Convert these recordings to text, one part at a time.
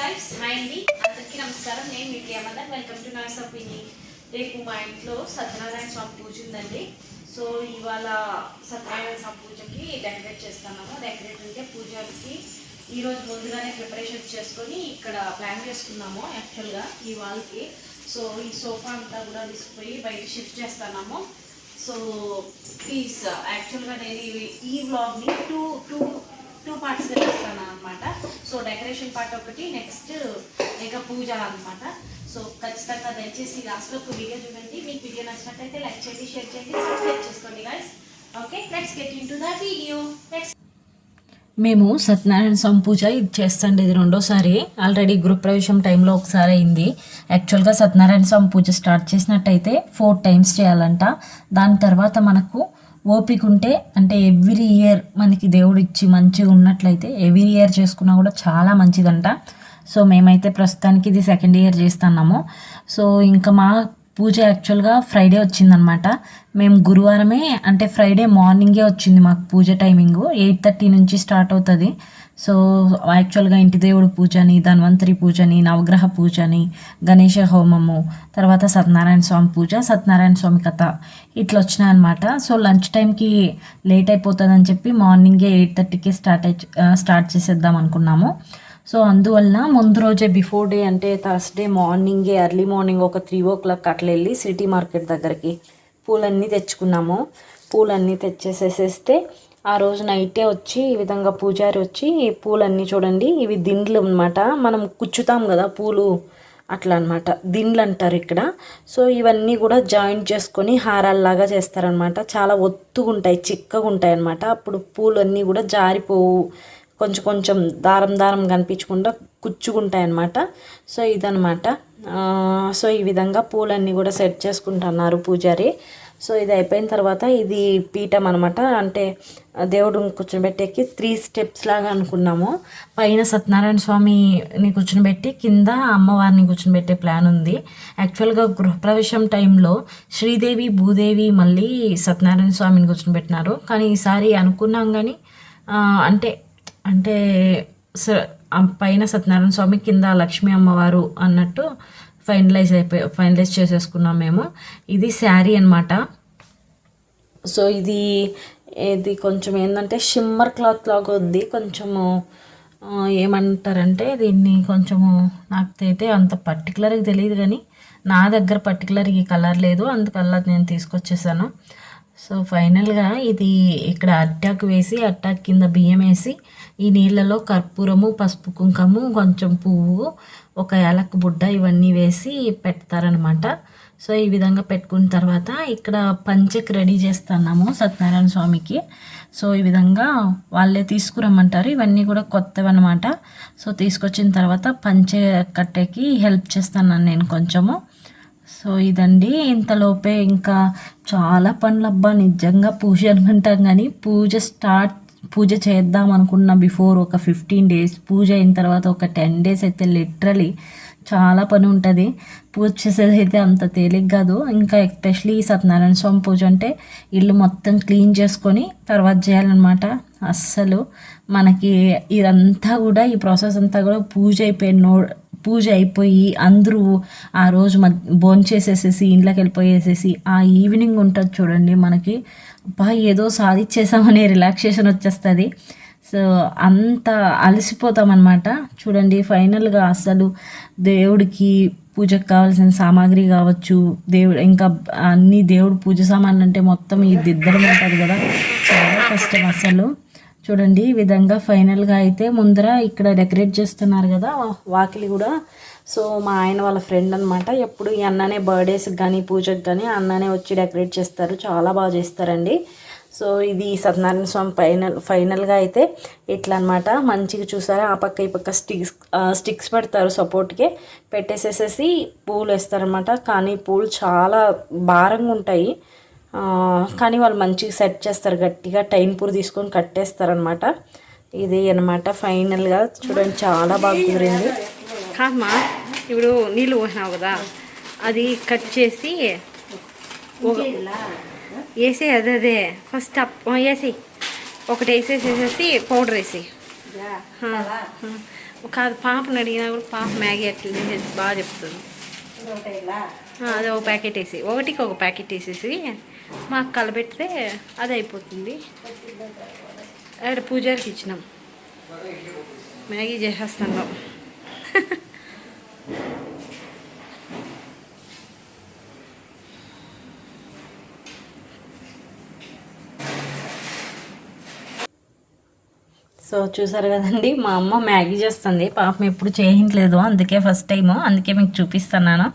Guys hi అండి. అందరికీ నమస్కారం. నేను మీ ఏమన్నా వెల్కమ్ టు నాయిస్ ఆఫ్ ఇండి రేపు మా ఇంట్లో సత్యనారాయణ స్వామి పూజ ఉందండి. సో ఇవాళ సత్యనారాయణ స్వామి పూజకి డెకరేట్ చేస్తున్నాము. డెకరేట్ అంటే పూజకి ఈరోజు ముందుగానే ప్రిపరేషన్ చేసుకొని ఇక్కడ ప్లాన్ చేసుకున్నాము యాక్చువల్గా ఈ వాల్కి సో ఈ సోఫా అంతా కూడా తీసుకుపోయి బయట షిఫ్ట్ చేస్తున్నాము. సో ప్లీజ్ యాక్చువల్గా నేను ఈ- ఈ వ్లాగ్ని టూ టూ టూ పార్ట్స్గా చేస్తాను అనమాట సో డెకరేషన్ పార్ట్ ఒకటి నెక్స్ట్ ఇక పూజ అనమాట సో ఖచ్చితంగా దయచేసి లాస్ట్లో ఒక వీడియో చూడండి. మీకు వీడియో నచ్చినట్లయితే లైక్ చేయండి షేర్ చేయండి సబ్స్క్రైబ్ చేసుకోండి guys okay let's get into the video let's మేము సత్యనారాయణ స్వామి పూజ ఇది చేస్తాండి ఇది రెండోసారి. ఆల్రెడీ గృహప్రవేశం టైంలో ఒకసారి అయింది. యాక్చువల్గా సత్యనారాయణ స్వామి పూజ స్టార్ట్ చేసినట్టయితే ఫోర్ టైమ్స్ చేయాలంట. దాని తర్వాత మనకు ఓపిక ఉంటే అంటే ఎవ్రీ ఇయర్ మనకి దేవుడు ఇచ్చి మంచిగా ఉన్నట్లయితే ఎవ్రీ ఇయర్ చేసుకున్నా కూడా చాలా మంచిదంట. సో మేమైతే ప్రస్తుతానికి ఇది సెకండ్ ఇయర్ చేస్తున్నాము. సో ఇంకా మా పూజ యాక్చువల్గా ఫ్రైడే వచ్చిందనమాట. మేము గురువారమే అంటే ఫ్రైడే మార్నింగే వచ్చింది మాకు పూజ టైమింగ్. ఎయిట్ థర్టీ నుంచి స్టార్ట్ అవుతుంది. సో యాక్చువల్గా ఇంటి దేవుడు పూజని ధన్వంతరి పూజని నవగ్రహ పూజని గణేష హోమము తర్వాత సత్యనారాయణ స్వామి పూజ సత్యనారాయణ స్వామి కథ ఇట్లా వచ్చినాయి అనమాట సో లంచ్ టైంకి లేట్ అయిపోతుందని చెప్పి మార్నింగే ఎయిట్ థర్టీకి స్టార్ట్ అయి స్టార్ట్ చేసేద్దాం అనుకున్నాము. సో అందువల్ల ముందు రోజే బిఫోర్ డే అంటే థర్స్డే మార్నింగే ఎర్లీ మార్నింగ్ ఒక త్రీ ఓ క్లాక్ అట్లా వెళ్ళి సిటీ మార్కెట్ దగ్గరికి పూలన్నీ తెచ్చుకున్నాము. పూలన్నీ తెచ్చేసేసేస్తే ఆ రోజు నైటే వచ్చి ఈ విధంగా పూజారి వచ్చి పూలన్నీ చూడండి ఇవి దిండ్లు అనమాట మనం కుచ్చుతాం కదా పూలు అట్లా అనమాట దిండ్లు అంటారు ఇక్కడ. సో ఇవన్నీ కూడా జాయింట్ చేసుకొని హారాల్లాగా చేస్తారనమాట చాలా ఒత్తుగా ఉంటాయి చిక్కగా ఉంటాయి అనమాట అప్పుడు పూలన్నీ కూడా జారిపోవు. కొంచెం కొంచెం దారం దారం కనిపించకుండా కుచ్చుకుంటాయి అనమాట సో ఇదనమాట సో ఈ విధంగా పూలన్నీ కూడా సెట్ చేసుకుంటున్నారు పూజారి. సో ఇది అయిపోయిన తర్వాత ఇది పీఠం అనమాట అంటే దేవుడు కూర్చోబెట్టేకి త్రీ స్టెప్స్ లాగా అనుకున్నాము. పైన సత్యనారాయణ స్వామిని కూర్చునిబెట్టి కింద అమ్మవారిని కూర్చునిబెట్టే ప్లాన్ ఉంది. యాక్చువల్గా గృహప్రవేశం టైంలో శ్రీదేవి భూదేవి మళ్ళీ సత్యనారాయణ స్వామిని కూర్చోబెట్టినారు. కానీ ఈసారి అనుకున్నాం కానీ అంటే అంటే పైన సత్యనారాయణ స్వామి కింద లక్ష్మీ అమ్మవారు అన్నట్టు ఫైనలైజ్ అయిపోయి ఫైనలైజ్ చేసేసుకున్నాం మేము ఇది శారీ అన్నమాట. సో ఇది ఇది కొంచెం ఏంటంటే షిమ్మర్ క్లాత్ లాగా ఉంది. కొంచెము ఏమంటారంటే దీన్ని కొంచెము నాకు అయితే అంత పర్టికులర్గా తెలియదు కానీ నా దగ్గర పర్టికులర్ ఈ కలర్ లేదు. అందుకల్లా నేను తీసుకొచ్చేసాను. సో ఫైనల్గా ఇది ఇక్కడ అట్టాకు వేసి అట్టాకు కింద బియ్యం వేసి ఈ నీళ్ళలో కర్పూరము పసుపు కుంకము కొంచెం పువ్వు ఒక యాలక్ బుడ్డ ఇవన్నీ వేసి పెడతారనమాట సో ఈ విధంగా పెట్టుకున్న తర్వాత ఇక్కడ పంచకి రెడీ చేస్తున్నాము సత్యనారాయణ స్వామికి. సో ఈ విధంగా వాళ్ళే తీసుకురమ్మంటారు. ఇవన్నీ కూడా కొత్తవి అనమాట సో తీసుకొచ్చిన తర్వాత పంచె కట్టేకి హెల్ప్ చేస్తాను నేను కొంచెము. సో ఇదండి. ఇంతలోపే ఇంకా చాలా పనులు అబ్బా నిజంగా పూజ అనుకుంటాం కానీ పూజ స్టార్ట్ పూజ చేద్దాం అనుకున్న బిఫోర్ ఒక ఫిఫ్టీన్ డేస్ పూజ అయిన తర్వాత ఒక టెన్ డేస్ అయితే లిటరలీ చాలా పని ఉంటుంది. పూజ చేసేది అయితే అంత తేలిక కాదు. ఇంకా ఎస్పెషలీ సత్యనారాయణ స్వామి పూజ అంటే ఇల్లు మొత్తం క్లీన్ చేసుకొని తర్వాత చేయాలన్నమాట. అస్సలు మనకి ఇదంతా కూడా ఈ ప్రాసెస్ అంతా కూడా పూజ అయిపోయిన నో పూజ అయిపోయి అందరూ ఆ రోజు మ భోంచేసేసేసి ఇంట్లోకి వెళ్ళిపోయేసేసి ఆ ఈవినింగ్ ఉంటుంది చూడండి మనకి. బా ఏదో సాధించేసామనే రిలాక్సేషన్ వచ్చేస్తుంది. సో అంత అలసిపోతాం అనమాట చూడండి ఫైనల్గా అసలు దేవుడికి పూజకు కావాల్సిన సామాగ్రి కావచ్చు దేవుడు ఇంకా అన్ని దేవుడు పూజ సామాన్లు అంటే మొత్తం ఈ దిద్దరం ఉంటుంది కదా. చాలా కష్టం అసలు. చూడండి ఈ విధంగా ఫైనల్గా అయితే ముందర ఇక్కడ డెకరేట్ చేస్తున్నారు కదా వాకిలి కూడా. సో మా ఆయన వాళ్ళ ఫ్రెండ్ అనమాట ఎప్పుడు ఈ అన్ననే బర్త్డేస్కి కానీ పూజకి కానీ అన్ననే వచ్చి డెకరేట్ చేస్తారు. చాలా బాగా చేస్తారండి. సో ఇది సత్యనారాయణ స్వామి ఫైనల్ ఫైనల్గా అయితే ఇట్లా అనమాట మంచిగా చూసారా? ఆ పక్క ఈ పక్క స్టిక్స్ స్టిక్స్ పెడతారు సపోర్ట్కి పెట్టేసేసేసి పూలు వేస్తారనమాట కానీ పూలు చాలా భారంగా ఉంటాయి. కానీ వాళ్ళు మంచిగా సెట్ చేస్తారు గట్టిగా టైం పూర్ తీసుకొని కట్టేస్తారనమాట ఇది అనమాట ఫైనల్గా చూడండి చాలా బాగా కుదిరింది. కాదమ్మా ఇప్పుడు నీళ్ళు పోసినావు కదా అది కట్ చేసి వేసి అదే అదే ఫస్ట్ అప్ వేసి ఒకటి వేసేసేసేసి పౌడర్ వేసి. కాదు పాపని అడిగినా కూడా పాప మ్యాగీ చేసేది బాగా చెప్తుంది. ఆ, అదే ఒక ప్యాకెట్ వేసి ఒకటికి ఒక ప్యాకెట్ వేసేసి మాకు కలబెడితే అది అయిపోతుంది. అక్కడ పూజారికి ఇచ్చినాం. మ్యాగీ చేసేస్తున్నాం. సో చూసారు కదండి మా అమ్మ మ్యాగీ చేస్తుంది. పాపం ఎప్పుడు చేయట్లేదు అందుకే ఫస్ట్ టైము అందుకే మీకు చూపిస్తున్నాను.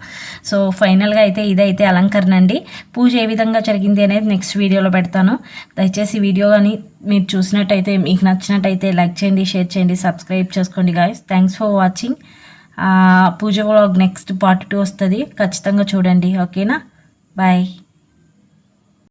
సో ఫైనల్గా అయితే ఇదైతే అలంకరణ అండి. పూజ ఏ విధంగా జరిగింది అనేది నెక్స్ట్ వీడియోలో పెడతాను. దయచేసి వీడియో కానీ మీరు చూసినట్టయితే మీకు నచ్చినట్టయితే లైక్ చేయండి షేర్ చేయండి సబ్స్క్రైబ్ చేసుకోండి guys thanks for watching puja vlog next part two వస్తుంది. ఖచ్చితంగా చూడండి. ఓకేనా బాయ్